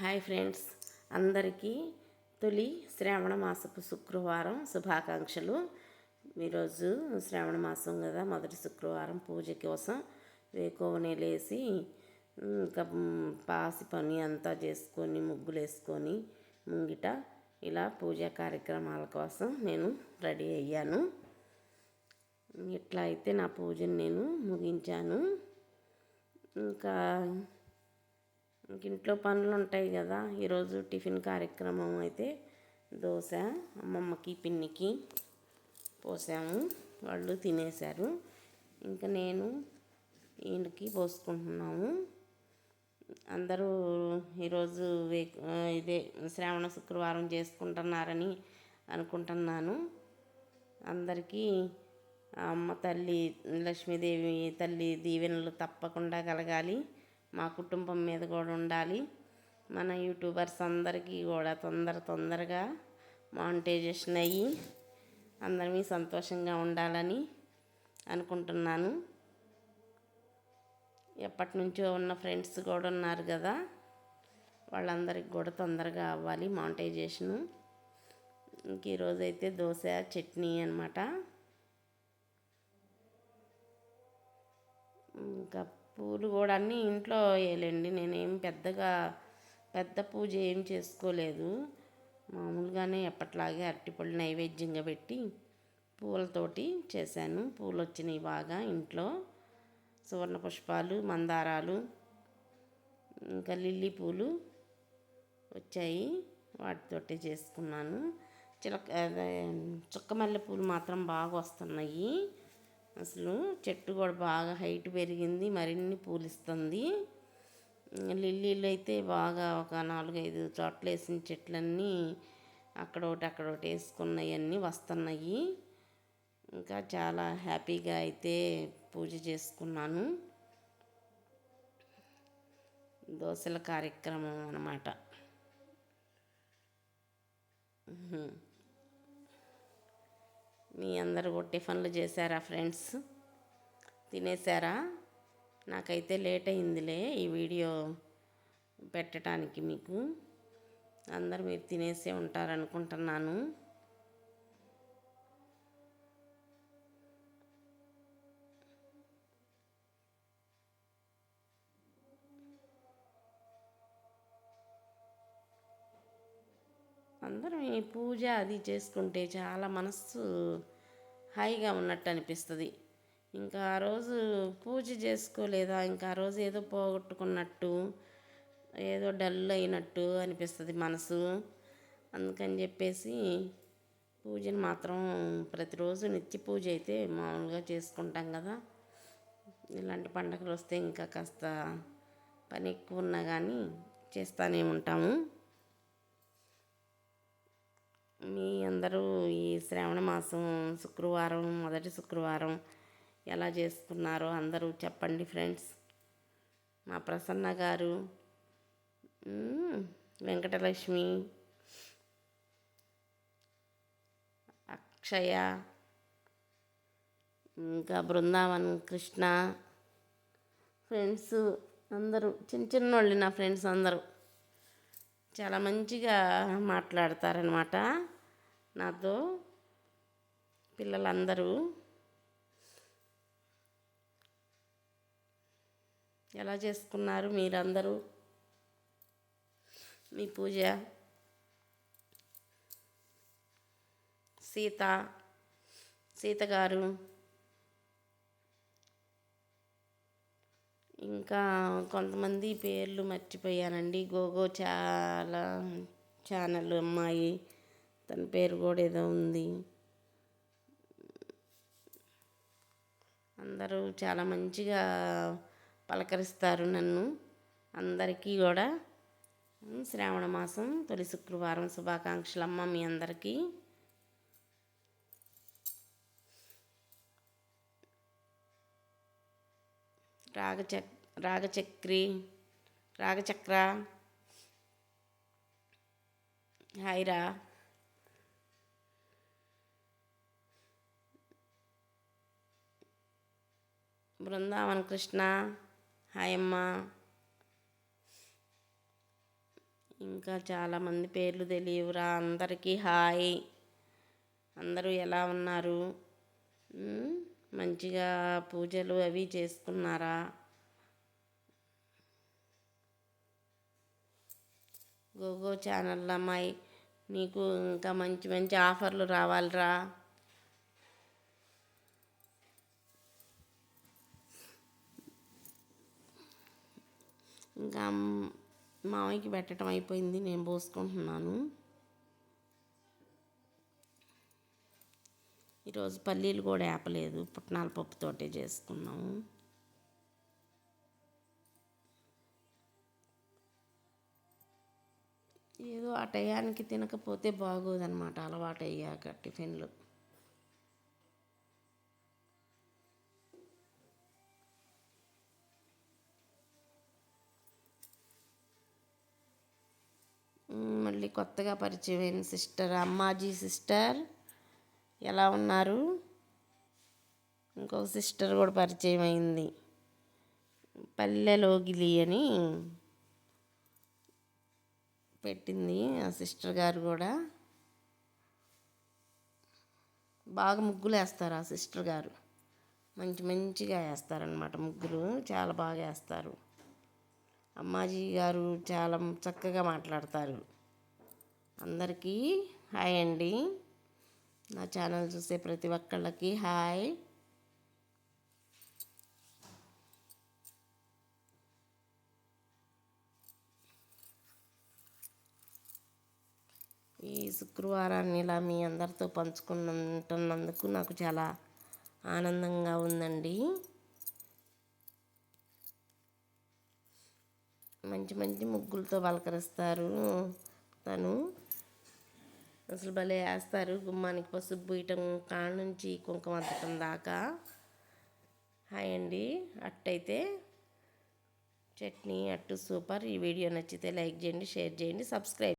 Hi friends. అందరికీ తొలి శ్రావణ మాసపు శుక్రవారం శుభాకాంక్షలు. ఈరోజు శ్రావణ మాసం కదా మొదటి శుక్రవారం పూజ కోసం వేకోవనే లేసి ఇంకా పాసి పని అంతా చేసుకొని ముగ్గులు వేసుకొని ముంగిట ఇలా పూజా కార్యక్రమాల కోసం నేను రెడీ అయ్యాను. ఇట్లా అయితే నా పూజను నేను ముగించాను. ఇంకా ఇంట్లో పనులు ఉంటాయి కదా ఈరోజు టిఫిన్ కార్యక్రమం అయితే దోశ అమ్మమ్మకి పిన్నికి పోసాము. వాళ్ళు తినేశారు. ఇంకా నేను ఈయనకి పోసుకుంటున్నాము. అందరూ ఈరోజు వే ఇదే శ్రావణ శుక్రవారం చేసుకుంటున్నారని అనుకుంటున్నాను. అందరికీ అమ్మ తల్లి లక్ష్మీదేవి తల్లి దీవెనలు తప్పకుండా కలగాలి. మా కుటుంబం మీద కూడా ఉండాలి. మన యూట్యూబర్స్ అందరికీ కూడా తొందర తొందరగా మానిటైజేషన్ అయ్యి అందరమీ సంతోషంగా ఉండాలని అనుకుంటున్నాను. ఎప్పటి నుంచో ఉన్న ఫ్రెండ్స్ కూడా ఉన్నారు కదా వాళ్ళందరికి కూడా తొందరగా అవ్వాలి మానిటైజేషను. ఇంక ఈరోజు అయితే దోశ చట్నీ అనమాట ఇంకా పూలు కూడా అన్నీ ఇంట్లో వేయలేండి. నేనేం పెద్దగా పెద్ద పూజ ఏం చేసుకోలేదు. మామూలుగానే ఎప్పట్లాగే అరటిపళ్ళు నైవేద్యంగా పెట్టి పూలతోటి చేశాను. పూలు వచ్చినాయి బాగా ఇంట్లో. సువర్ణ పుష్పాలు మందారాలు ఇంకా లిల్లీ పూలు వచ్చాయి. వాటితోటి చేసుకున్నాను. చిలక అదే చుక్క మల్లె పూలు మాత్రం బాగా వస్తున్నాయి. అసలు చెట్టు కూడా బాగా హైట్ పెరిగింది మరిన్ని పూలు ఇస్తుంది లిల్లీలు అయితే బాగా ఒక నాలుగైదు చోట్ల వేసిన చెట్లన్నీ అక్కడ ఒకటి అక్కడ ఒకటి వేసుకున్నాయి అన్నీ వస్తున్నాయి. ఇంకా చాలా హ్యాపీగా అయితే పూజ చేసుకున్నాను. దోశల కార్యక్రమం అన్నమాట. మీ అందరు టిఫిన్లు చేశారా ఫ్రెండ్స్? తినేసారా నాకైతే లేట్ అయిందిలే ఈ వీడియో పెట్టడానికి మీకు. అందరు మీరు తినేసే ఉంటారనుకుంటున్నాను. అందరం ఈ పూజ అది చేసుకుంటే చాలా మనస్సు హాయిగా ఉన్నట్టు అనిపిస్తుంది. ఇంకా ఆ రోజు పూజ చేసుకోలేదా? ఇంకా ఆ రోజు ఏదో పోగొట్టుకున్నట్టు ఏదో డల్ అయినట్టు అనిపిస్తుంది మనసు. అందుకని చెప్పేసి పూజను మాత్రం ప్రతిరోజు నిత్య పూజ అయితే మామూలుగా చేసుకుంటాం కదా. ఇలాంటి పండగలు వస్తే ఇంకా కాస్త పని ఎక్కువ ఉన్నా కానీ చేస్తూనే ఉంటాము. మీ అందరూ ఈ శ్రావణ మాసం శుక్రవారం మొదటి శుక్రవారం ఎలా చేసుకున్నారో అందరూ చెప్పండి ఫ్రెండ్స్. మా ప్రసన్న గారు వెంకటలక్ష్మి అక్షయ ఇంకా బృందావన్ కృష్ణ ఫ్రెండ్స్ అందరూ చిన్న చిన్న వాళ్ళు నా ఫ్రెండ్స్ అందరూ. చాలా మంచిగా మాట్లాడతారనమాట నాతో పిల్లలందరూ. ఎలా చేసుకున్నారు మీరందరూ? మీ పూజ? సీత? సీత గారు? ఇంకా కొంతమంది పేర్లు మర్చిపోయానండి. గోగో చాలా ఛానల్ అమ్మాయి. తన పేరు కూడా ఏదో ఉంది. అందరూ చాలా మంచిగా పలకరిస్తారు నన్ను. అందరికీ కూడా శ్రావణ మాసం తొలి శుక్రవారం శుభాకాంక్షలు అమ్మ మీ అందరికీ. రాగచక్ రాగచక్రి రాగచక్ర హాయిరా బృందావన్ కృష్ణ హాయమ్మ. ఇంకా చాలామంది పేర్లు తెలియవురా. అందరికీ హాయ్. అందరూ ఎలా ఉన్నారు? మంచిగా పూజలు అవి చేసుకున్నారా? గోగో ఛానల్ అమ్మాయి నీకు ఇంకా మంచి మంచి ఆఫర్లు రావాలిరా. ఇంకా మామయ్యకి పెట్టడం అయిపోయింది నేను పోసుకుంటున్నాను. ఈరోజు పల్లీలు కూడా ఆపలేదు పుట్నాల పప్పుతోటే చేసుకున్నాము. ఏదో ఆ టయానికి తినకపోతే బాగోదన్నమాట అలవాటు అయ్యాక టిఫిన్లు మళ్ళీ కొత్తగా పరిచయమైన సిస్టర్ అమ్మాజీ సిస్టర్. ఎలా ఉన్నారు? ఇంకొక సిస్టర్ కూడా పరిచయం అయింది. పల్లెలోగిలి అని. పెట్టింది ఆ సిస్టర్ గారు కూడా. బాగా ముగ్గులు వేస్తారు ఆ సిస్టర్ గారు. మంచి మంచిగా వేస్తారనమాట ముగ్గులు. చాలా బాగా వేస్తారు. అమ్మాజీ గారు చాలా చక్కగా మాట్లాడతారు. అందరికీ హాయ్ అండి. నా ఛానల్ చూసే ప్రతి ఒక్కళ్ళకి హాయ్ ఈ శుక్రవారాన్ని ఇలా మీ అందరితో పంచుకుంటున్నందుకు నాకు చాలా ఆనందంగా ఉందండి. మంచి మంచి ముగ్గులతో పలకరిస్తారు తను. అసలు భలే వేస్తారు గుమ్మానికి పసుపు బీయటం కాడ నుంచి కుంకుమ అద్దటం దాకా. హాయ్ అండి అట్టయితే చట్నీ అట్టు సూపర్. ఈ వీడియో నచ్చితే లైక్ చేయండి షేర్ చేయండి సబ్స్క్రైబ్